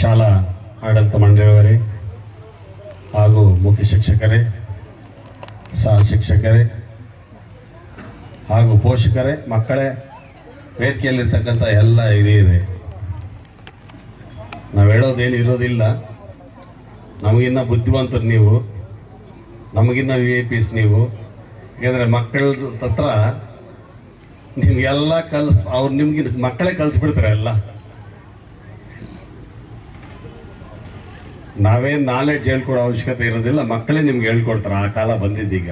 ಶಾಲಾ ಆಡಳಿತ ಮಂಡಳಿಯವರೇ ಹಾಗೂ ಮುಖ್ಯ ಶಿಕ್ಷಕರೇ, ಸಹ ಶಿಕ್ಷಕರೇ ಹಾಗೂ ಪೋಷಕರೇ, ಮಕ್ಕಳೇ, ವೇದಿಕೆಯಲ್ಲಿರ್ತಕ್ಕಂಥ ಎಲ್ಲ ಹಿರಿಯರೇ, ನಾವು ಹೇಳೋದೇನು ಇರೋದಿಲ್ಲ. ನಮಗಿನ್ನ ಬುದ್ಧಿವಂತರು ನೀವು, ನಮಗಿನ್ನ ವಿ ಐ ಪಿಸ್ ನೀವು. ಯಾಕಂದರೆ ಮಕ್ಕಳ ಹತ್ರ ನಿಮಗೆಲ್ಲ ಕಲಿಸ್, ಅವ್ರು ನಿಮ್ಗೆ ಮಕ್ಕಳೇ ಕಲಿಸ್ಬಿಡ್ತಾರೆ ಎಲ್ಲ ನಾವೇನು ನಾಲೆಡ್ಜ್ ಹೇಳ್ಕೊಡೋ ಅವಶ್ಯಕತೆ ಇರೋದಿಲ್ಲ, ಮಕ್ಕಳೇ ನಿಮ್ಗೆ ಹೇಳ್ಕೊಡ್ತಾರೆ, ಆ ಕಾಲ ಬಂದಿದ್ದೀಗ.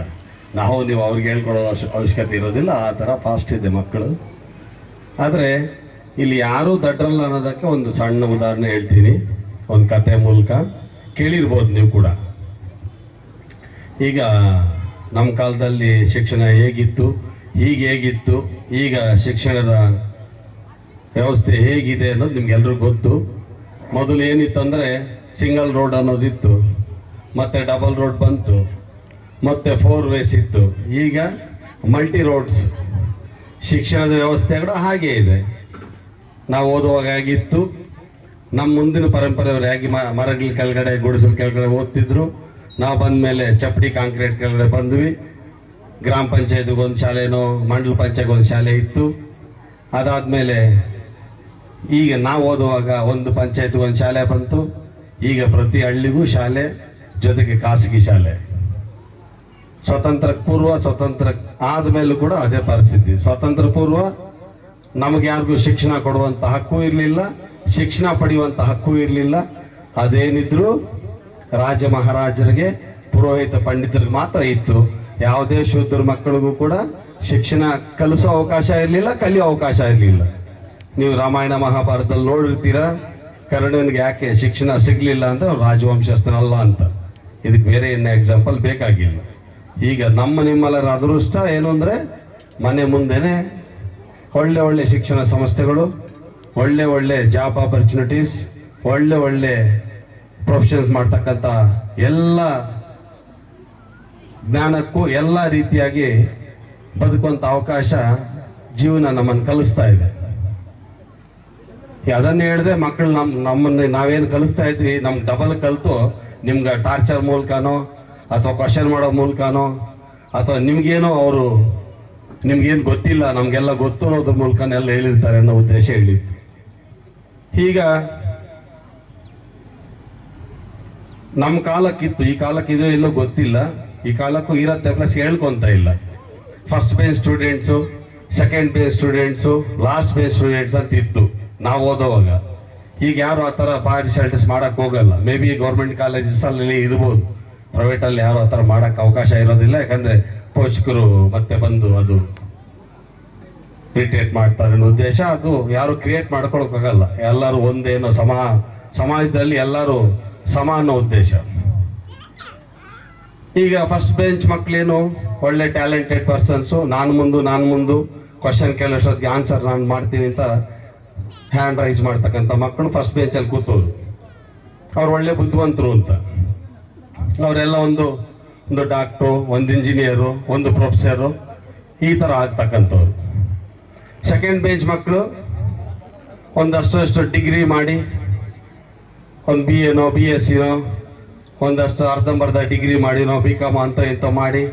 ನಾವು ನೀವು ಅವ್ರಿಗೆ ಹೇಳ್ಕೊಡೋ ಅವಶ್ಯ- ಅವಶ್ಯಕತೆ ಇರೋದಿಲ್ಲ, ಆ ಥರ ಫಾಸ್ಟ್ ಇದೆ ಮಕ್ಕಳು. ಆದರೆ, ಇಲ್ಲಿ ಯಾರೂ ದಡ್ರಲ್ಲ ಅನ್ನೋದಕ್ಕೆ ಒಂದು ಸಣ್ಣ ಉದಾಹರಣೆ ಹೇಳ್ತೀನಿ, ಒಂದು ಕತೆ ಮೂಲಕ. ಕೇಳಿರ್ಬೋದು ನೀವು ಕೂಡ. ಈಗ ನಮ್ಮ ಕಾಲದಲ್ಲಿ ಶಿಕ್ಷಣ ಹೇಗಿತ್ತು ಈಗ ಹೇಗಿತ್ತು, ಈಗ ಶಿಕ್ಷಣದ ವ್ಯವಸ್ಥೆ ಹೇಗಿದೆ ಅನ್ನೋದು ನಿಮ್ಗೆಲ್ರಿಗೂ ಗೊತ್ತು. ಮೊದಲು ಏನಿತ್ತಂದರೆ ಸಿಂಗಲ್ ರೋಡ್ ಅನ್ನೋದಿತ್ತು, ಮತ್ತೆ ಡಬಲ್ ರೋಡ್ ಬಂತು, ಮತ್ತೆ ಫೋರ್ ವೇಸ್ ಇತ್ತು. ಈಗ ಮಲ್ಟಿ ರೋಡ್ಸ್ ಶಿಕ್ಷಣದ ವ್ಯವಸ್ಥೆ ಕೂಡ ಹಾಗೇ ಇದೆ. ನಾವು ಓದುವಾಗ ಆಗಿತ್ತು ನಮ್ಮ ಮುಂದಿನ ಪರಂಪರೆಯವರು ಹೇಗೆ ಮರಗಳ ಕೆಳಗಡೆ, ಗುಡಿಸಲು ಕೆಳಗಡೆ ಓದ್ತಿದ್ರು, ನಾವು ಬಂದ ಮೇಲೆ ಚಪ್ಪಡಿ, ಕಾಂಕ್ರೀಟ್ ಕೆಳಗಡೆ ಬಂದ್ವಿ. ಗ್ರಾಮ ಪಂಚಾಯತ್ಗೆ ಒಂದು ಶಾಲೆನೋ, ಮಂಡಲ ಪಂಚಾಯತ್ಗೆ ಒಂದು ಶಾಲೆ ಇತ್ತು. ಅದಾದಮೇಲೆ ಈಗ ನಾವು ಓದುವಾಗ ಒಂದು ಪಂಚಾಯತ್ಗೆ ಒಂದು ಶಾಲೆ ಬಂತು. ಈಗ ಪ್ರತಿ ಹಳ್ಳಿಗೂ ಶಾಲೆ, ಜೊತೆಗೆ ಖಾಸಗಿ ಶಾಲೆ. ಸ್ವತಂತ್ರ ಪೂರ್ವ ಸ್ವತಂತ್ರ ಆದಮೇಲೂ ಕೂಡ ಅದೇ ಪರಿಸ್ಥಿತಿ. ಸ್ವತಂತ್ರ ಪೂರ್ವ ನಮಗೆ ಯಾರಿಗೂ ಶಿಕ್ಷಣ ಕೊಡುವಂತ ಹಕ್ಕು ಇರಲಿಲ್ಲ, ಶಿಕ್ಷಣ ಪಡೆಯುವಂತ ಹಕ್ಕು ಇರಲಿಲ್ಲ. ಅದೇನಿದ್ರು ರಾಜ ಮಹಾರಾಜರಿಗೆ, ಪುರೋಹಿತ ಪಂಡಿತರಿಗೆ ಮಾತ್ರ ಇತ್ತು. ಯಾವುದೇ ಶೂದ್ರ ಮಕ್ಕಳಿಗೂ ಕೂಡ ಶಿಕ್ಷಣ ಕಲಿಸೋ ಅವಕಾಶ ಇರಲಿಲ್ಲ, ಕಲಿಯೋ ಅವಕಾಶ ಇರಲಿಲ್ಲ. ನೀವು ರಾಮಾಯಣ ಮಹಾಭಾರತದಲ್ಲಿ ನೋಡಿರ್ತೀರಾ? ಕರ್ಣನಿಗೆ ಯಾಕೆ ಶಿಕ್ಷಣ ಸಿಗಲಿಲ್ಲ ಅಂತ ರಾಜವಂಶಸ್ಥನಲ್ಲ ಅಂತ. ಇದಕ್ಕೆ ಬೇರೆ ಏನು ಎಕ್ಸಾಂಪಲ್ ಬೇಕಾಗಿಲ್ಲ. ಈಗ ನಮ್ಮ ನಿಮ್ಮಲ್ಲರ ಅದೃಷ್ಟ ಏನು ಅಂದರೆ ಮನೆ ಮುಂದೆನೆ ಒಳ್ಳೆ ಒಳ್ಳೆ ಶಿಕ್ಷಣ ಸಂಸ್ಥೆಗಳು, ಒಳ್ಳೆ ಒಳ್ಳೆ ಜಾಬ್ ಆಪರ್ಚುನಿಟೀಸ್ ಒಳ್ಳೆ ಒಳ್ಳೆ ಪ್ರೊಫೆಷನ್ಸ್ ಮಾಡ್ತಕ್ಕಂಥ ಎಲ್ಲ ಜ್ಞಾನಕ್ಕೂ ಎಲ್ಲ ರೀತಿಯಾಗಿ ಬದುಕುವಂಥ ಅವಕಾಶ ಜೀವನ ನಮ್ಮನ್ನು ಕಲಿಸ್ತಾ ಇದೆ. ಅದನ್ನ ಹೇಳಿದೆ ಮಕ್ಕಳು ನಮ್ ನಮ್ಮನ್ನ ನಾವೇನು ಕಲಿಸ್ತಾ ಇದ್ವಿ ನಮ್ಗೆ ಡಬಲ್ ಕಲಿತು, ನಿಮ್ಗೆ ಟಾರ್ಚರ್ ಮೂಲಕನೋ, ಅಥವಾ ಕ್ವಶನ್ ಮಾಡೋ ಮೂಲಕನೋ, ಅಥವಾ ನಿಮ್ಗೇನೋ ಅವರು, ನಿಮ್ಗೇನು ಗೊತ್ತಿಲ್ಲ, ನಮಗೆಲ್ಲ ಗೊತ್ತು ಅನ್ನೋದ್ರ ಮೂಲಕನೆಲ್ಲ ಹೇಳಿರ್ತಾರೆ ಅನ್ನೋ ಉದ್ದೇಶ ಹೇಳಿ. ಈಗ ನಮ್ಮ ಕಾಲಕ್ಕಿತ್ತು, ಈ ಕಾಲಕ್ಕೆ ಇದೋ ಇಲ್ಲೋ ಗೊತ್ತಿಲ್ಲ, ಈ ಕಾಲಕ್ಕೂ ಇರತ್ತೆ ಪ್ಲಸ್ ಹೇಳ್ಕೊಂತ ಇಲ್ಲ. First bench students second bench students last bench students ಅಂತ ಇತ್ತು ನಾವು ಓದೋವಾಗ. ಈಗ ಯಾರು ಆ ಥರ ಪಾರ್ಟಿಶಾಲಿಟೀಸ್ ಮಾಡೋಕ್ಕೆ ಹೋಗಲ್ಲ. ಮೇ ಬಿ ಗೌರ್ಮೆಂಟ್ ಕಾಲೇಜಸ್ ಅಲ್ಲಿ ಇರ್ಬೋದು. ಪ್ರೈವೇಟಲ್ಲಿ ಯಾರು ಆ ಥರ ಮಾಡೋಕ್ಕೆ ಅವಕಾಶ ಇರೋದಿಲ್ಲ. ಯಾಕಂದರೆ ಪೋಷಕರು ಮತ್ತೆ ಬಂದು ಅದು ಕ್ರಿಟೇಟ್ ಮಾಡ್ತಾರೆ ಅನ್ನೋ ಉದ್ದೇಶ. ಅದು ಯಾರು ಕ್ರಿಯೇಟ್ ಮಾಡ್ಕೊಳಕ್ಕಾಗಲ್ಲ ಎಲ್ಲರೂ ಒಂದೇನೋ ಸಮ, ಸಮಾಜದಲ್ಲಿ ಎಲ್ಲರೂ ಸಮ ಅನ್ನೋ ಉದ್ದೇಶ. ಈಗ ಫಸ್ಟ್ ಬೆಂಚ್ ಮಕ್ಕಳೇನು ಒಳ್ಳೆ ಟ್ಯಾಲೆಂಟೆಡ್ ಪರ್ಸನ್ಸು ನಾನು ಮುಂದು ನಾನು ಮುಂದು. ಕ್ವಶನ್ ಕೇಳೋಷ್ಟೊತ್ತಿಗೆ ಆನ್ಸರ್ ನಾನು ಮಾಡ್ತೀನಿ ಅಂತ ಹ್ಯಾಂಡ್ ರೈಸ್ ಮಾಡ್ತಕ್ಕಂಥ ಮಕ್ಕಳು ಫಸ್ಟ್ ಬೆಂಚಲ್ಲಿ ಕೂತವ್ರು. ಅವ್ರು ಒಳ್ಳೆ ಬುದ್ಧಿವಂತರು ಅಂತ. ಅವರೆಲ್ಲ ಒಂದು ಒಂದು ಡಾಕ್ಟ್ರು ಒಂದು ಇಂಜಿನಿಯರು ಒಂದು ಪ್ರೊಫೆಸರು ಈ ಥರ ಆಗ್ತಕ್ಕಂಥವ್ರು. ಸೆಕೆಂಡ್ ಬೆಂಚ್ ಮಕ್ಕಳು ಒಂದಷ್ಟು ಡಿಗ್ರಿ ಮಾಡಿ, ಒಂದು ಬಿ ಎನೋ ಬಿ ಎಸ್ ಸಿನೋ ಒಂದಷ್ಟು ಅರ್ಧಂಬರ್ಧ ಡಿಗ್ರಿ ಮಾಡಿನೋ ಬಿ ಕಾಮ್ ಅಂತ ಇಂಥ ಮಾಡಿ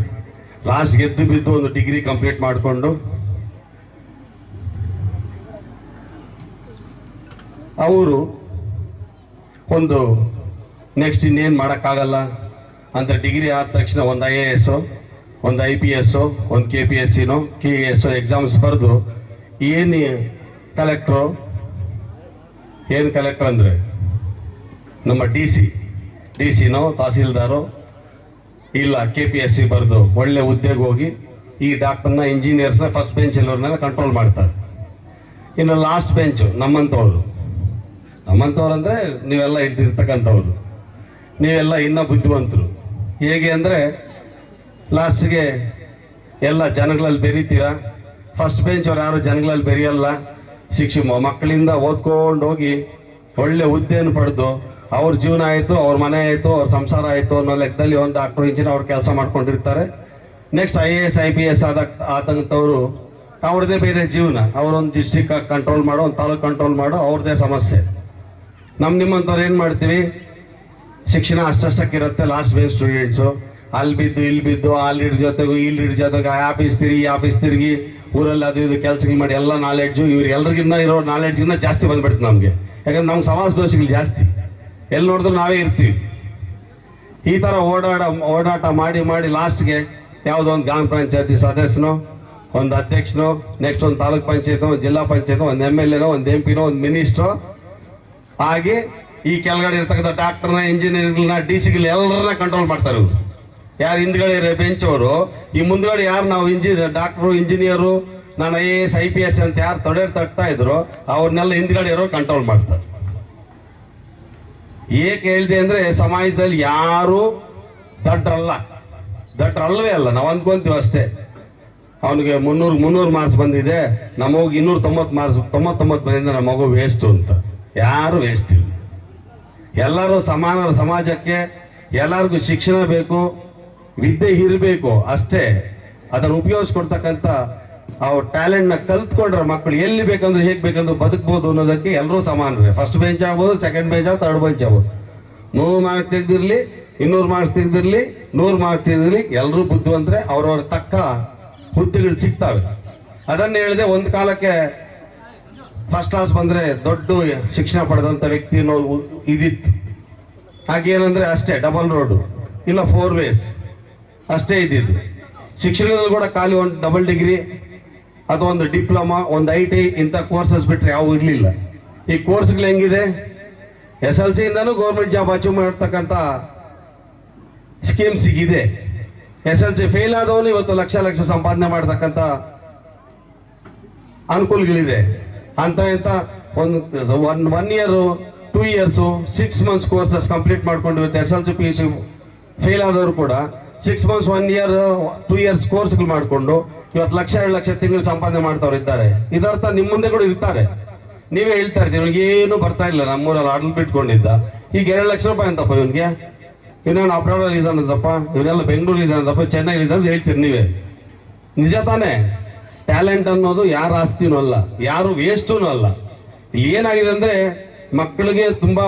ಲಾಸ್ಟ್ ಗೆದ್ದು ಬಿದ್ದು ಒಂದು ಡಿಗ್ರಿ ಕಂಪ್ಲೀಟ್ ಮಾಡಿಕೊಂಡು ಅವರು ಒಂದು ನೆಕ್ಸ್ಟ್ ಇನ್ನೇನು ಮಾಡೋಕ್ಕಾಗಲ್ಲ ಅಂತ ಡಿಗ್ರಿ ಆದ ತಕ್ಷಣ ಒಂದು ಐ ಎ ಎಸ್ಸು ಒಂದು ಐ ಪಿ ಎಸ್ಸು ಒಂದು ಕೆ ಪಿ ಎಸ್ ಸಿನೋ ಕೆ ಎ ಎಸ್ ಎಕ್ಸಾಮ್ಸ್ ಬರೆದು ಏನು ಕಲೆಕ್ಟ್ರು ಏನು ಕಲೆಕ್ಟ್ರ್ ಅಂದರೆ ನಮ್ಮ ಡಿ ಸಿ ಡಿ ಸಿನೋ ತಹಸೀಲ್ದಾರೋ, ಇಲ್ಲ ಕೆ ಪಿ ಎಸ್ ಸಿ ಬರೆದು ಒಳ್ಳೆ ಉದ್ಯೋಗ ಹೋಗಿ ಈ ಡಾಕ್ಟರ್ನ ಇಂಜಿನಿಯರ್ಸ್ನ ಫಸ್ಟ್ ಬೆಂಚಲ್ಲಿವ್ರನ್ನೆಲ್ಲ ಕಂಟ್ರೋಲ್ ಮಾಡ್ತಾರೆ. ಇನ್ನು ಲಾಸ್ಟ್ ಬೆಂಚು ನಮ್ಮಂಥವ್ರು ನಮ್ಮಂಥವ್ರು ಅಂದರೆ ನೀವೆಲ್ಲ ಇದ್ದಿರ್ತಕ್ಕಂಥವ್ರು ನೀವೆಲ್ಲ ಇನ್ನೂ ಬುದ್ಧಿವಂತರು. ಹೇಗೆ ಅಂದರೆ, ಲಾಸ್ಟ್ಗೆ ಎಲ್ಲ ಜನಗಳಲ್ಲಿ ಬೆರೀತೀರಾ? ಫಸ್ಟ್ ಬೆಂಚ್ ಅವ್ರು ಯಾರು ಜನಗಳಲ್ಲಿ ಬೆರೆಯಲ್ಲ. ಶಿಕ್ಷೆ ಮಕ್ಕಳಿಂದ ಓದ್ಕೊಂಡು ಹೋಗಿ ಒಳ್ಳೆ ಹುದ್ದೆಯನ್ನು ಪಡೆದು ಅವ್ರ ಜೀವನ ಆಯಿತು, ಅವ್ರ ಮನೆ ಆಯಿತು, ಅವ್ರ ಸಂಸಾರ ಆಯಿತು ಅನ್ನೋ ಲೆಕ್ಕದಲ್ಲಿ ಒಂದು ಡಾಕ್ಟರ್ ಇಂಜಿನ ಅವ್ರು ಕೆಲಸ ಮಾಡ್ಕೊಂಡಿರ್ತಾರೆ. Next I A S I P S ಆದ ಆದಂಥವ್ರು ಅವ್ರದ್ದೇ ಬೇರೆ ಜೀವನ. ಅವರೊಂದು ಡಿಸ್ಟಿಕ್ ಕಂಟ್ರೋಲ್ ಮಾಡೋ, ಒಂದು ತಾಲೂಕು ಕಂಟ್ರೋಲ್ ಮಾಡೋ ಅವ್ರದ್ದೇ ಸಮಸ್ಯೆ. ನಮ್ಮ ನಿಮ್ಮಂಥವ್ರು ಏನು ಮಾಡ್ತೀವಿ? ಶಿಕ್ಷಣ ಅಷ್ಟಷ್ಟಕ್ಕಿರುತ್ತೆ ಲಾಸ್ಟ್ ಬೇಸ್ ಸ್ಟೂಡೆಂಟ್ಸು ಅಲ್ಲಿ ಬಿದ್ದು ಇಲ್ಲಿ ಬಿದ್ದು ಲೀಡ್ ಜೊತೆಗೂ ಇಲ್ಲಿ ಜೊತೆಗೆ, ಆ ಆಫೀಸ್ ತಿರುಗಿ ಆಫೀಸ್ ತಿರುಗಿ, ಊರಲ್ಲಿ ಅದು ಇದು ಕೆಲಸಗಳು ಮಾಡಿ ಎಲ್ಲ ನಾಲೆಡ್ಜು ಇವ್ರು ಎಲ್ರಿಗಿಂತ ಇರೋ ನಾಲೆಡ್ಜಿಗಿನ್ನ ಜಾಸ್ತಿ ಬಂದ್ಬಿಡ್ತು ನಮಗೆ. ಯಾಕಂದ್ರೆ ನಮ್ಗೆ ಸಮಾಜ ದೋಷಗಳು ಜಾಸ್ತಿ. ಎಲ್ಲಿ ನೋಡಿದ್ರು ನಾವೇ ಇರ್ತೀವಿ. ಈ ಥರ ಓಡಾಡ, ಓಡಾಟ ಮಾಡಿ ಮಾಡಿ ಲಾಸ್ಟ್ಗೆ ಯಾವುದೋ ಒಂದು ಗ್ರಾಮ ಪಂಚಾಯತಿ ಸದಸ್ಯನೋ, ಒಂದು ಅಧ್ಯಕ್ಷನೋ ನೆಕ್ಸ್ಟ್ ಒಂದು ತಾಲೂಕ್ ಪಂಚಾಯತ್, ಒಂದು ಜಿಲ್ಲಾ ಪಂಚಾಯತ್, ಒಂದು ಎಂ ಎಲ್ ಎನೋ ಒಂದು ಎಂ ಪಿನೋ ಒಂದು ಮಿನಿಸ್ಟ್ರೋ ಹಾಗೆ ಈ ಕೆಳಗಡೆ ಇರ್ತಕ್ಕಂಥ ಡಾಕ್ಟರ್ನ, ಇಂಜಿನಿಯರ್ಗಳನ್ನ, ಡಿ ಸಿಗಳು ಎಲ್ಲರನ್ನ ಕಂಟ್ರೋಲ್ ಮಾಡ್ತಾರೆ ಅವರು ಯಾರು ಹಿಂದ್ಗಡೆ ಬೆಂಚ್ ಅವರು. ಈ ಮುಂದ್ಗಡೆ ಯಾರು ನಾವು ಇಂಜಿನಿಯರ್, ಡಾಕ್ಟ್ರು, ಇಂಜಿನಿಯರು, ನಾನು I A S I P S ಅಂತ ಯಾರು ತೊಡೆ ತಟ್ತಾ ಇದ್ರು, ಅವ್ರನ್ನೆಲ್ಲ ಹಿಂದ್ಗಡೆ ಇರೋ ಕಂಟ್ರೋಲ್ ಮಾಡ್ತಾರೆ. ಏಕೆ ಹೇಳಿದೆ ಅಂದ್ರೆ ಸಮಾಜದಲ್ಲಿ ಯಾರು ದಡ್ರಲ್ಲ. ದಡ್ರಲ್ವೇ ಅಲ್ಲ, ನಾವು ಅಂದ್ಕೊಂತೀವಿ ಅಷ್ಟೇ. ಅವನಿಗೆ ಮುನ್ನೂರು ಮುನ್ನೂರು ಮಾರ್ಕ್ಸ್ ಬಂದಿದೆ ನಮ್ಮ ಇನ್ನೂರ ತೊಂಬತ್ತು ಮಾರ್ಕ್ಸ್ ತೊಂಬತ್ತೊಂಬತ್ತು ಬಂದಿದೆ ನಮ್ಮ ಮಗು ವೇಸ್ಟು ಅಂತ. ಯಾರು ವೇಸ್ಟ್ ಇಲ್ಲ. ಎಲ್ಲರೂ ಸಮಾನ ಸಮಾಜಕ್ಕೆ ಎಲ್ಲರಿಗೂ ಶಿಕ್ಷಣ ಬೇಕು, ವಿದ್ಯೆ ಇರಬೇಕು ಅಷ್ಟೇ. ಅದನ್ನು ಉಪಯೋಗಿಸ್ಕೊಡ್ತಕ್ಕಂಥ ಅವ್ರ ಟ್ಯಾಲೆಂಟ್ನ ಕಲ್ತ್ಕೊಂಡ್ರೆ ಮಕ್ಕಳು ಎಲ್ಲಿ ಬೇಕಂದ್ರೆ ಹೇಗೆ ಬೇಕಂದ್ರೆ ಬದುಕ್ಬೋದು ಅನ್ನೋದಕ್ಕೆ ಎಲ್ಲರೂ ಸಮಾನರೇ. ಫಸ್ಟ್ ಬೆಂಚ್ ಆಗ್ಬೋದು ಸೆಕೆಂಡ್ ಬೆಂಚ್ ಆಗ್ಬೋದು ಥರ್ಡ್ ಬೆಂಚ್ ಆಗ್ಬೋದು. ನೂರು ಮಾರ್ಕ್ಸ್ ತೆಗೆದಿರಲಿ, ಇನ್ನೂರು ಮಾರ್ಕ್ಸ್ ತೆಗೆದಿರಲಿ, ನೂರು ಮಾರ್ಕ್ಸ್ ತೆಗೆದಿರಲಿ ಎಲ್ಲರೂ ಬುದ್ಧಿವಂತರೆ ಅವ್ರವ್ರ ತಕ್ಕ ಹುದ್ದೆಗಳು ಸಿಗ್ತಾವೆ. ಅದನ್ನು ಹೇಳಿದೆ ಒಂದು ಕಾಲಕ್ಕೆ ಫಸ್ಟ್ ಕ್ಲಾಸ್ ಬಂದ್ರೆ ದೊಡ್ಡ ಶಿಕ್ಷಣ ಪಡೆದಂತ ವ್ಯಕ್ತಿ ಇದಿತ್ತು. ಹಾಗೇನಂದ್ರೆ ಅಷ್ಟೇ ಡಬಲ್ ರೋಡು ಇಲ್ಲ ಫೋರ್ ವೇಸ್ ಅಷ್ಟೇ ಇದ್ದಿದ್ದು. ಶಿಕ್ಷಣದಲ್ಲಿ ಕೂಡ ಖಾಲಿ ಒಂದು ಡಬಲ್ ಡಿಗ್ರಿ ಅಥವಾ ಒಂದು ಡಿಪ್ಲೊಮಾ ಒಂದು ಐ ಟಿ ಇಂಥ ಕೋರ್ಸಸ್ ಬಿಟ್ಟರೆ ಯಾವ ಇರಲಿಲ್ಲ. ಈ ಕೋರ್ಸ್ಗಳು ಹೆಂಗಿದೆ? ಎಸ್ ಎಲ್ ಸಿಯಿಂದನೂ ಗೌರ್ಮೆಂಟ್ ಜಾಬ್ ಅಚೀವ್ ಮಾಡ್ತಕ್ಕಂಥ ಸ್ಕೀಮ್ಸ್ ಇದೆ ಎಸ್ ಎಲ್ ಸಿ ಫೇಲ್ ಆದವನು ಇವತ್ತು ಲಕ್ಷ ಲಕ್ಷ ಸಂಪಾದನೆ ಮಾಡ್ತಕ್ಕಂಥ ಅನುಕೂಲಗಳಿದೆ. ಅಂತ ಇಂತ ಒಂದು one one year two years six months courses complete ಮಾಡ್ಕೊಂಡು ಇವತ್ತು S L C P U C fail ಆದವರು ಕೂಡ six months one year two years ಕೋರ್ಸ್ಗಳು ಮಾಡಿಕೊಂಡು ಇವತ್ತು ಲಕ್ಷ, ಎರಡು ಲಕ್ಷ ತಿಂಗಳು ಸಂಪಾದನೆ ಮಾಡ್ತವ್ರು ಇದ್ದಾರೆ. ಇದರ್ಥ ನಿಮ್ಮ ಮುಂದೆ ಕೂಡ ಇರ್ತಾರೆ. ನೀವೇ ಹೇಳ್ತಾ ಇರ್ತೀವಿ ಏನು ಬರ್ತಾ ಇಲ್ಲ, ನಮ್ಮೂರಲ್ಲಿ ಆಡಲ್ ಬಿಟ್ಕೊಂಡಿದ್ದ. ಈಗ ಎರಡು ಲಕ್ಷ ರೂಪಾಯಿ ಅಂತಪ್ಪ ಇವನಿಗೆ? ಇವನೇನು ಅಬ್ರಾಡಲ್ಲಿ ಇದ್ದಾನಂತಪ್ಪ? ಇವನೆಲ್ಲ ಬೆಂಗಳೂರು ಇದ್ದಾನಂತಪ್ಪ? ಚೆನ್ನೈಲಿ ಅಂತ ಹೇಳ್ತೀರಿ ನೀವೇ? ನಿಜ ತಾನೇ? ಟ್ಯಾಲೆಂಟ್ ಅನ್ನೋದು ಯಾರ ಆಸ್ತಿನೂ ಅಲ್ಲ, ಯಾರು ವೇಸ್ಟೂನು ಅಲ್ಲ. ಏನಾಗಿದೆ ಅಂದ್ರೆ ಮಕ್ಕಳಿಗೆ ತುಂಬಾ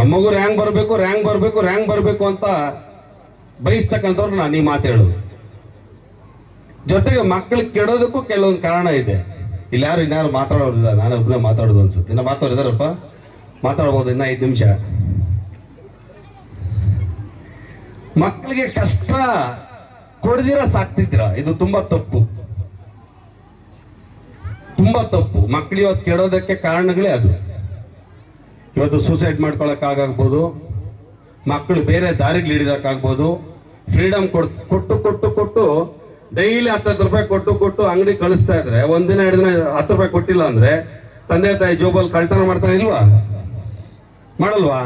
ನಮಗೂ ರ್ಯಾಂಕ್ ಬರಬೇಕು ರ್ಯಾಂಕ್ ಬರಬೇಕು ರ್ಯಾಂಕ್ ಬರಬೇಕು ಅಂತ ಬಯಸ್ತಕ್ಕಂಥವ್ರು ನಾನು ಈ ಮಾತು ಹೇಳೋದು. ಜೊತೆಗೆ ಮಕ್ಕಳು ಕೆಡೋದಕ್ಕೂ ಕೆಲವೊಂದು ಕಾರಣ ಇದೆ. ಇಲ್ಲಿ ಯಾರು ಇನ್ಯಾರು ಮಾತಾಡೋರಿಲ್ಲ ನಾನು ಒಬ್ಬನೇ ಮಾತಾಡೋದು ಅನ್ಸುತ್ತೆ. ಇನ್ನ ಮಾತಾಡಿದಾರಪ್ಪ? ಮಾತಾಡ್ಬೋದು ಇನ್ನ ಐದು ನಿಮಿಷ. ಮಕ್ಕಳಿಗೆ ಕಷ್ಟ ಕೊಡದಿರ ಸಾಕ್ತಿದ್ರ ಇದು ತುಂಬಾ ತಪ್ಪು. ತುಂಬಾ ತಪ್ಪು. ಮಕ್ಕಳು ಇವತ್ತು ಕೆಡೋದಕ್ಕೆ ಕಾರಣಗಳೇ ಅದು. ಇವತ್ತು ಸೂಸೈಡ್ ಮಾಡ್ಕೊಳಕ್ಕಾಗಬಹುದು. ಮಕ್ಕಳು ಬೇರೆ ದಾರಿಗೆ ಹಿಡಿದಕ್ಕಾಗ್ಬೋದು. ಫ್ರೀಡಮ್ ಕೊಟ್ಟು ಕೊಟ್ಟು ಕೊಟ್ಟು ಡೈಲಿ ಹತ್ತತ್ತು ರೂಪಾಯಿ ಕೊಟ್ಟು ಕೊಟ್ಟು ಅಂಗಡಿ ಕಳಿಸ್ತಾ ಇದ್ರೆ ಒಂದಿನ ಎರಡು ದಿನ ಹತ್ತು ರೂಪಾಯಿ ಕೊಟ್ಟಿಲ್ಲ ಅಂದ್ರೆ, ತಂದೆ ತಾಯಿ ಜೋಬಲ್ಲಿ ಕಳ್ತನ ಮಾಡ್ತಾ ಇಲ್ವಾ? ಮಾಡಲ್ವಾ?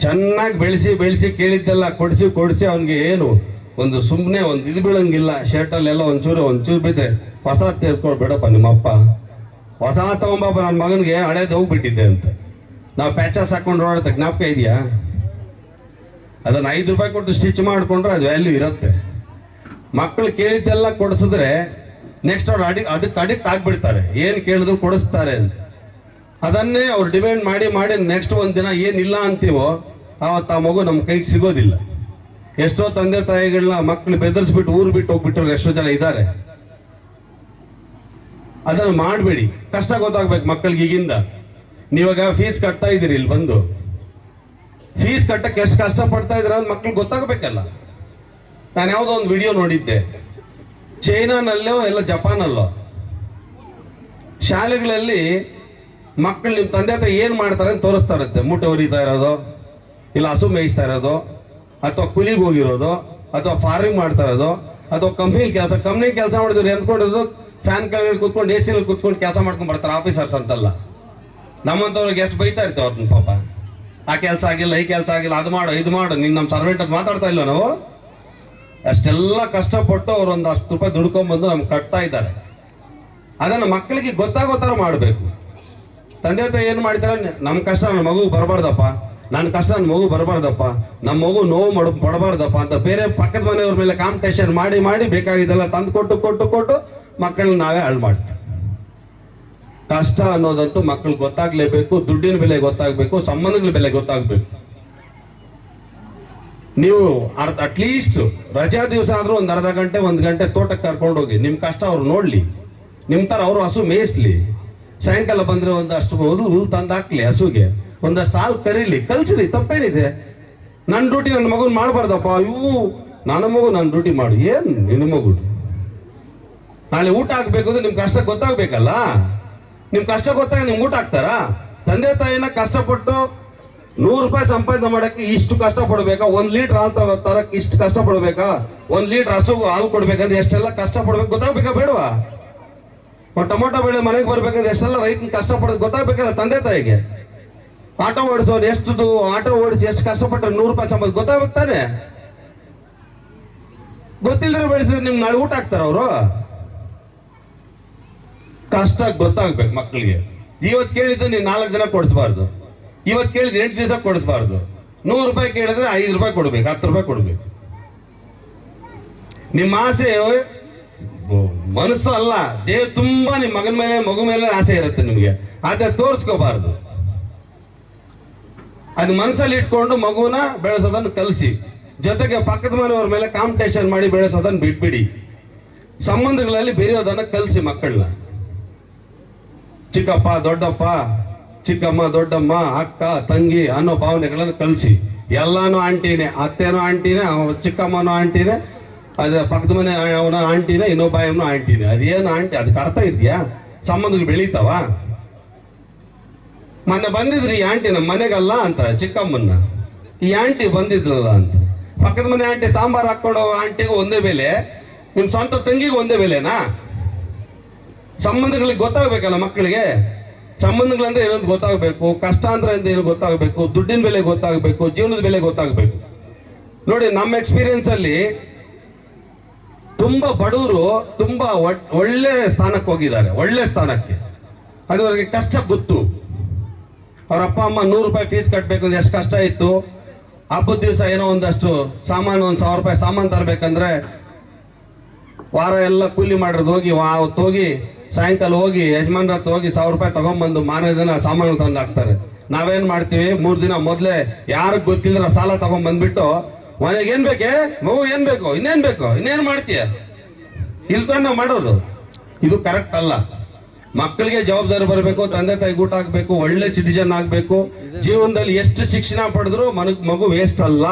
ಚೆನ್ನಾಗಿ ಬೆಳೆಸಿ ಬೆಳೆಸಿ ಕೇಳಿದ್ದೆಲ್ಲ ಕೊಡಿಸಿ ಕೊಡಿಸಿ ಅವನಿಗೆ ಏನು ಒಂದು ಸುಮ್ಮನೆ ಒಂದು ಇದು ಬೀಳಂಗಿಲ್ಲ. ಶರ್ಟಲ್ಲೆಲ್ಲ ಒಂಚೂರು ಒಂಚೂರು ಬಿದ್ದೆ ಹೊಸ ತೆಗೆದ್ಕೊಂಡು ಬಿಡಪ್ಪ ನಿಮ್ಮಪ್ಪ. ಹೊಸ ತಗೊಂಬಪ್ಪ ನನ್ನ ಮಗನಿಗೆ ಹಳೇದು ಹೋಗ್ಬಿಟ್ಟಿದ್ದೆ ಅಂತ. ನಾವು ಪ್ಯಾಚಸ್ ಹಾಕೊಂಡು ಓಡಾಡುತ್ತೆ ಜ್ಞಾಪಕ ಇದೆಯಾ? ಅದನ್ನು ಐದು ರೂಪಾಯಿ ಕೊಟ್ಟು ಸ್ಟಿಚ್ ಮಾಡಿಕೊಂಡ್ರೆ ಅದು ವ್ಯಾಲ್ಯೂ ಇರುತ್ತೆ. ಮಕ್ಕಳು ಕೇಳಿದ್ದೆಲ್ಲ ಕೊಡಿಸಿದ್ರೆ ನೆಕ್ಸ್ಟ್ ಅವ್ರು ಅಡಿ ಅದಕ್ಕೆ ಅಡಿಕ್ಟ್ ಆಗಿಬಿಡ್ತಾರೆ. ಏನು ಕೇಳಿದ್ರು ಕೊಡಿಸ್ತಾರೆ ಅಂತ. ಅದನ್ನೇ ಅವ್ರು ಡಿಮ್ಯಾಂಡ್ ಮಾಡಿ ಮಾಡಿ ನೆಕ್ಸ್ಟ್ ಒಂದು ದಿನ ಏನಿಲ್ಲ ಅಂತೀವೋ ಆವತ್ತು ಆ ಮಗು ನಮ್ಮ ಕೈಗೆ ಸಿಗೋದಿಲ್ಲ. ಎಷ್ಟೋ ತಂದೆ ತಾಯಿಗಳನ್ನ ಮಕ್ಕಳು ಬೆದರಿಸ್ಬಿಟ್ಟು ಊರು ಬಿಟ್ಟು ಹೋಗ್ಬಿಟ್ಟು ಎಷ್ಟೋ ಜನ ಇದ್ದಾರೆ. ಅದನ್ನು ಮಾಡಬೇಡಿ. ಕಷ್ಟ ಗೊತ್ತಾಗ್ಬೇಕು ಮಕ್ಕಳಿಗೆ ಈಗಿಂದ. ನೀವಾಗ ಫೀಸ್ ಕಟ್ತಾ ಇದ್ದೀರಿ ಇಲ್ಲಿ ಬಂದು. ಫೀಸ್ ಕಟ್ಟಕ್ಕೆ ಎಷ್ಟು ಕಷ್ಟ ಪಡ್ತಾ ಇದ್ರ ಅಂತ ಮಕ್ಳಿಗೆ ಗೊತ್ತಾಗಬೇಕಲ್ಲ. ನಾನು ಯಾವುದೋ ಒಂದು ವಿಡಿಯೋ ನೋಡಿದ್ದೆ. ಚೈನಾನಲ್ಲೋ ಎಲ್ಲ ಜಪಾನಲ್ಲೋ. ಶಾಲೆಗಳಲ್ಲಿ ಮಕ್ಕಳು ನಿಮ್ಮ ತಂದೆ ತಾಯಿ ಏನು ಮಾಡ್ತಾರೆ ಅಂತ ತೋರಿಸ್ತಾ ಇರುತ್ತೆ. ಮೂಟೆ ಹೊರಿತಾ ಇರೋದು. ಇಲ್ಲ ಹಸು ಮೇಯಿಸ್ತಾ ಇರೋದು, ಅಥವಾ ಕುಲಿಗೆ ಹೋಗಿರೋದು, ಅಥವಾ ಫಾರ್ಮಿಂಗ್ ಮಾಡ್ತಾ ಇರೋದು, ಅಥವಾ ಕಂಪ್ನಿ ಕೆಲಸ ಕಂಪ್ನಿ ಕೆಲಸ ಮಾಡಿದ್ರು ಎಂದ್ಕೊಂಡಿರೋದು ಫ್ಯಾನ್ ಕೆಳಗಡೆ ಕುತ್ಕೊಂಡು ಎ ಸಿನಲ್ಲಿ ಕೂತ್ಕೊಂಡು ಕೆಲಸ ಮಾಡ್ಕೊಂಡು ಬರ್ತಾರೆ ಆಫೀಸರ್ಸ್ ಅಂತಲ್ಲ. ನಮ್ಮಂಥವ್ರಿಗೆ ಎಷ್ಟು ಬೈತಾ ಇರ್ತೇವೆ ಅವ್ರನ್ನ ಪಾಪ. ಆ ಕೆಲಸ ಆಗಿಲ್ಲ, ಈ ಕೆಲಸ ಆಗಿಲ್ಲ, ಅದು ಮಾಡು, ಇದು ಮಾಡು ನಿನ್ನ ನಮ್ಮ ಸರ್ವೆಂಟ್ ಅಂತ ಮಾತಾಡ್ತಾ ಇಲ್ಲ ನಾವು? ಅಷ್ಟೆಲ್ಲ ಕಷ್ಟಪಟ್ಟು ಅವ್ರು ಒಂದು ಅಷ್ಟು ರೂಪಾಯಿ ದುಡ್ಕೊಂಡ್ಬಂದು ನಮ್ಗೆ ಕಟ್ತಾ ಇದ್ದಾರೆ. ಅದನ್ನು ಮಕ್ಕಳಿಗೆ ಗೊತ್ತಾಗೋತರ ಮಾಡಬೇಕು. ತಂದೆ ತಾಯಿ ಏನು ಮಾಡ್ತಾರೆ ನಮ್ಮ ಕಷ್ಟ ನನ್ನ ಮಗು ಬರಬಾರ್ದಪ್ಪ. ನನ್ನ ಕಷ್ಟ ನನ್ನ ಮಗು ಬರಬಾರ್ದಪ್ಪ. ನಮ್ಮ ಮಗು ನೋವು ಮಾಡ ಪಡಬಾರ್ದಪ್ಪ ಅಂತ ಬೇರೆ ಪಕ್ಕದ ಮನೆಯವ್ರ ಮೇಲೆ ಕಾಂಪಿಟೇಷನ್ ಮಾಡಿ ಮಾಡಿ ಬೇಕಾಗಿದ್ದೆಲ್ಲ ತಂದು ಕೊಟ್ಟು ಕೊಟ್ಟು ಕೊಟ್ಟು ಮಕ್ಕಳನ್ನ ನಾವೇ ಹಾಳು ಮಾಡ್ತೀವಿ. ಕಷ್ಟ ಅನ್ನೋದಂತೂ ಮಕ್ಕಳು ಗೊತ್ತಾಗ್ಲೇಬೇಕು, ದುಡ್ಡಿನ ಬೆಲೆ ಗೊತ್ತಾಗ್ಬೇಕು, ಸಂಬಂಧಗಳ ಬೆಲೆ ಗೊತ್ತಾಗ್ಬೇಕು. ನೀವು ಅರ್ಧ ಅಟ್ಲೀಸ್ಟ್ ರಜಾ ದಿವಸ ಆದ್ರೂ ಒಂದು ಅರ್ಧ ಗಂಟೆ, ಒಂದು ಗಂಟೆ ತೋಟಕ್ಕೆ ಕರ್ಕೊಂಡು ಹೋಗಿ ನಿಮ್ಮ ಕಷ್ಟ ಅವ್ರು ನೋಡ್ಲಿ. ನಿಮ್ಮ ತರ ಅವರು ಹಸು ಮೇಯಿಸ್ಲಿ. ಸಾಯಂಕಾಲ ಬಂದರೆ ಒಂದು ಅಷ್ಟು ಹುಲ್ ತಂದು ಹಾಕ್ಲಿ ಹಸುಗೆ. ಒಂದಷ್ಟು ಹಾಲು ಕರೀಲಿ, ಕಲ್ಸ್ರಿ, ತಪ್ಪೇನಿದೆ. ನನ್ನ ಡ್ಯೂಟಿ ನನ್ನ ಮಗನ್ ಮಾಡಬಾರ್ದಪ್ಪ ಇವು ನನ್ನ ಮಗು ನನ್ನ ಡ್ಯೂಟಿ ಮಾಡು. ಏನ್ ನಿನ್ನ ಮಗು ನಾಳೆ ಊಟ ಹಾಕ್ಬೇಕು ಅಂದ್ರೆ ನಿಮ್ ಕಷ್ಟ ಗೊತ್ತಾಗ್ಬೇಕಲ್ಲ? ನಿಮ್ ಕಷ್ಟ ಗೊತ್ತಾಗ ನಿಮ್ಗೆ ಊಟ ಹಾಕ್ತಾರಾ? ತಂದೆ ತಾಯಿನ ಕಷ್ಟಪಟ್ಟು ನೂರು ರೂಪಾಯಿ ಸಂಪಾದನೆ ಮಾಡಕ್ಕೆ ಇಷ್ಟು ಕಷ್ಟ ಪಡ್ಬೇಕಾ ಒಂದ್ ಲೀಟರ್ ಹಾಲು ತರಕ್ ಇಷ್ಟು ಕಷ್ಟ ಪಡ್ಬೇಕಾ ಒಂದ್ ಲೀಟರ್ ಹಸುಗು ಹಾಲು ಕೊಡ್ಬೇಕಂದ್ರೆ ಎಷ್ಟೆಲ್ಲ ಕಷ್ಟ ಪಡ್ಬೇಕು ಗೊತ್ತಾಗ್ಬೇಕಾ ಬೇಡವಾ? ಟೊಮೊಟೊ ಬೆಳೆ ಮನೆಗೆ ಬರ್ಬೇಕಂದ್ರೆ ಎಷ್ಟೆಲ್ಲ ರೈತನ ಕಷ್ಟ ಪಡೋದು ಗೊತ್ತಾಗ್ಬೇಕಲ್ಲ ತಂದೆ ತಾಯಿಗೆ? ಆಟೋ ಓಡಿಸೋನು ಎಷ್ಟು ಆಟೋ ಓಡಿಸಿ ಎಷ್ಟು ಕಷ್ಟಪಟ್ಟರೆ ನೂರು ರೂಪಾಯಿ ಸಂಬಂಧ ಗೊತ್ತಾಗುತ್ತಾನೆ ತಾನೆ? ಗೊತ್ತಿಲ್ಲದ್ರೆ ಬೆಳೆಸಿದ್ರೆ ನಿಮ್ಗೆ ನಾಳೆ ಊಟ ಹಾಕ್ತಾರ ಅವರು? ಕಷ್ಟ ಗೊತ್ತಾಗ್ಬೇಕು ಮಕ್ಕಳಿಗೆ. ಇವತ್ತು ಕೇಳಿದ್ದು ನೀವು ನಾಲ್ಕು ದಿನ ಕೊಡಿಸ್ಬಾರ್ದು. ಇವತ್ತು ಕೇಳಿದ್ರೆ ಎಂಟು ದಿವಸ ಕೊಡಿಸ್ಬಾರ್ದು. ನೂರು ರೂಪಾಯಿ ಕೇಳಿದ್ರೆ ಐದು ರೂಪಾಯಿ ಕೊಡ್ಬೇಕು, ಹತ್ತು ರೂಪಾಯಿ ಕೊಡ್ಬೇಕು. ನಿಮ್ಮ ಆಸೆ ಮನಸ್ಸು ಅಲ್ಲ ದೇವ್ ತುಂಬಾ ನಿಮ್ಮ ಮಗನ ಮೇಲೆ, ಮಗು ಮೇಲೆ ಆಸೆ ಇರುತ್ತೆ ನಿಮಗೆ. ಆದ್ರೆ ತೋರಿಸ್ಕೋಬಾರ್ದು. ಅದು ಮನಸ್ಸಲ್ಲಿ ಇಟ್ಕೊಂಡು ಮಗುನ ಬೆಳೆಸೋದನ್ನು ಕಲಿಸಿ. ಜೊತೆಗೆ ಪಕ್ಕದ ಮನೆಯವ್ರ ಮೇಲೆ ಕಾಂಪಿಟೇಷನ್ ಮಾಡಿ ಬೆಳೆಸೋದನ್ನ ಬಿಟ್ಬಿಡಿ. ಸಂಬಂಧಗಳಲ್ಲಿ ಬೆರೆಯೋದನ್ನ ಕಲಿಸಿ ಮಕ್ಕಳನ್ನ. ಚಿಕ್ಕಪ್ಪ, ದೊಡ್ಡಪ್ಪ, ಚಿಕ್ಕಮ್ಮ, ದೊಡ್ಡಮ್ಮ, ಅಕ್ಕ, ತಂಗಿ ಅನ್ನೋ ಭಾವನೆಗಳನ್ನು ಕಲಿಸಿ. ಎಲ್ಲಾನು ಆಂಟಿನೇ, ಅತ್ತೇನೋ ಆಂಟಿನೇ ಚಿಕ್ಕಮ್ಮನೋ ಆಂಟಿನೇ, ಅದ ಪಕ್ಕದ ಮನೆ ಅವನ ಆಂಟಿನೇ, ಇನ್ನೊಬ್ಬ ಆಂಟಿನೇ. ಅದೇನು ಆಂಟಿ, ಅದಕ್ಕೆ ಅರ್ಥ ಇದೆಯಾ? ಸಂಬಂಧಗಳು ಬೆಳೀತಾವ? ಮೊನ್ನೆ ಬಂದಿದ್ರಿ ಈ ಆಂಟಿ ನಮ್ಮ ಮನೆಗಲ್ಲ ಅಂತ, ಚಿಕ್ಕಮ್ಮನ್ನ. ಈ ಆಂಟಿ ಬಂದಿದ್ರಲ್ಲ ಅಂತ. ಪಕ್ಕದ ಮನೆ ಆಂಟಿ ಸಾಂಬಾರ್ ಹಾಕೊಂಡು ಆಂಟಿಗೂ ಒಂದೇ ಬೆಲೆ. ನಿಮ್ ಸ್ವಂತ ತಂಗಿಗೂ ಒಂದೇ ಬೆಲೆನಾ? ಸಂಬಂಧಗಳಿಗೆ ಗೊತ್ತಾಗಬೇಕಲ್ಲ ಮಕ್ಕಳಿಗೆ? ಸಂಬಂಧಗಳಂದ್ರೆ ಏನೊಂದು ಗೊತ್ತಾಗಬೇಕು, ಕಷ್ಟ ಅಂದ್ರೆ ಏನು ಗೊತ್ತಾಗಬೇಕು, ದುಡ್ಡಿನ ಬೆಲೆ ಗೊತ್ತಾಗಬೇಕು, ಜೀವನದ ಬೆಲೆ ಗೊತ್ತಾಗಬೇಕು. ನೋಡಿ, ನಮ್ಮ ಎಕ್ಸ್ಪೀರಿಯನ್ಸ್ ಅಲ್ಲಿ ತುಂಬಾ ಬಡವರು ತುಂಬಾ ಒಳ್ಳೆ ಸ್ಥಾನಕ್ಕೆ ಹೋಗಿದ್ದಾರೆ, ಒಳ್ಳೆ ಸ್ಥಾನಕ್ಕೆ. ಅದು ಅವರಿಗೆ ಕಷ್ಟ ಗೊತ್ತು. ಅವ್ರ ಅಮ್ಮ ನೂರು ರೂಪಾಯಿ ಫೀಸ್ ಕಟ್ಟಬೇಕು ಅಂದ್ರೆ ಎಷ್ಟು ಕಷ್ಟ ಇತ್ತು. ಹಬ್ಬದ ದಿವಸ ಏನೋ ಒಂದಷ್ಟು ಸಾಮಾನು ಒಂದು ಸಾವಿರ ರೂಪಾಯಿ ಸಾಮಾನು ತರಬೇಕಂದ್ರೆ ವಾರ ಎಲ್ಲ ಕೂಲಿ ಮಾಡಿರೋದು ಹೋಗಿ ಅವತ್ತು ಹೋಗಿ ಸಾಯಂಕಾಲ ಹೋಗಿ ಯಜಮಾನ್ರ ಹತ್ರ ಹೋಗಿ ಸಾವಿರ ರೂಪಾಯಿ ತಗೊಂಡ್ಬಂದು ಮಾರನೇ ದಿನ ಸಾಮಾನು ತಂದು ಹಾಕ್ತಾರೆ. ನಾವೇನ್ ಮಾಡ್ತೀವಿ? ಮೂರ್ ದಿನ ಮೊದಲೇ ಯಾರಿಗ್ ಗೊತ್ತಿಲ್ಲದ್ರ ಸಾಲ ತಗೊಂಡ್ ಬಂದ್ಬಿಟ್ಟು ಮನೆಗೆ ಏನ್ ಬೇಕೆ? ಮಗು ಏನ್ ಬೇಕು? ಇನ್ನೇನ್ ಬೇಕು? ಇನ್ನೇನ್ ಮಾಡ್ತೀಯ? ಇಲ್ತಾನ ಮಾಡೋದು. ಇದು ಕರೆಕ್ಟ್ ಅಲ್ಲ. ಮಕ್ಕಳಿಗೆ ಜವಾಬ್ದಾರಿ ಬರಬೇಕು, ತಂದೆ ತಾಯಿ ಊಟ ಹಾಕ್ಬೇಕು, ಒಳ್ಳೆ ಸಿಟಿಜನ್ ಆಗ್ಬೇಕು. ಜೀವನದಲ್ಲಿ ಎಷ್ಟು ಶಿಕ್ಷಣ ಪಡೆದ್ರು ಮನಗ್, ಮಗು ವೇಸ್ಟ್ ಅಲ್ಲ.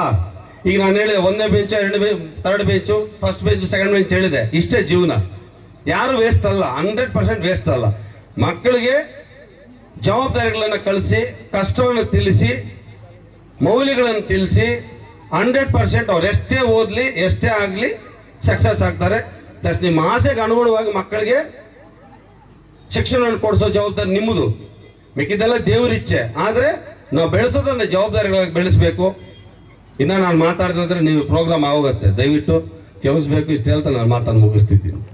ಈಗ ನಾನು ಹೇಳಿದೆ ಒಂದನೇ ಬೆಂಚು ಎರಡು ಬೆ third bench first bench second bench ಹೇಳಿದೆ. ಇಷ್ಟೇ ಜೀವನ. ಯಾರು ವೇಸ್ಟ್ ಅಲ್ಲ. ಹಂಡ್ರೆಡ್ ಪರ್ಸೆಂಟ್ ವೇಸ್ಟ್ ಅಲ್ಲ. ಮಕ್ಕಳಿಗೆ ಜವಾಬ್ದಾರಿಗಳನ್ನು ಕಳಿಸಿ ಕಷ್ಟವನ್ನು ತಿಳಿಸಿ, ಮೌಲ್ಯಗಳನ್ನು ತಿಳಿಸಿ ಹಂಡ್ರೆಡ್ ಪರ್ಸೆಂಟ್ ಅವ್ರು ಎಷ್ಟೇ ಓದ್ಲಿ, ಎಷ್ಟೇ ಆಗಲಿ ಸಕ್ಸಸ್ ಆಗ್ತಾರೆ. ಪ್ಲಸ್ ನಿಮ್ಮ ಆಸೆಗೆ ಅನುಗುಣವಾಗಿ ಮಕ್ಕಳಿಗೆ ಶಿಕ್ಷಣವನ್ನು ಕೊಡಿಸೋ ಜವಾಬ್ದಾರಿ ನಿಮ್ಮದು. ಮಿಕ್ಕಿದ್ದೆಲ್ಲ ದೇವ್ರ ಇಚ್ಛೆ. ಆದ್ರೆ ನಾವು ಬೆಳೆಸೋದನ್ನ ಜವಾಬ್ದಾರಿಗಳಾಗಿ ಬೆಳೆಸಬೇಕು. ಇನ್ನ ನಾನು ಮಾತಾಡ್ತಿದ್ರೆ ನೀವು ಪ್ರೋಗ್ರಾಮ್ ಆಗೋಗುತ್ತೆ. ದಯವಿಟ್ಟು ಕ್ಷಮಿಸ್ಬೇಕು. ಇಷ್ಟು ಹೇಳ್ತಾ ನಾನು ಮಾತನ್ನು ಮುಗಿಸ್ತಿದ್ದೀನಿ.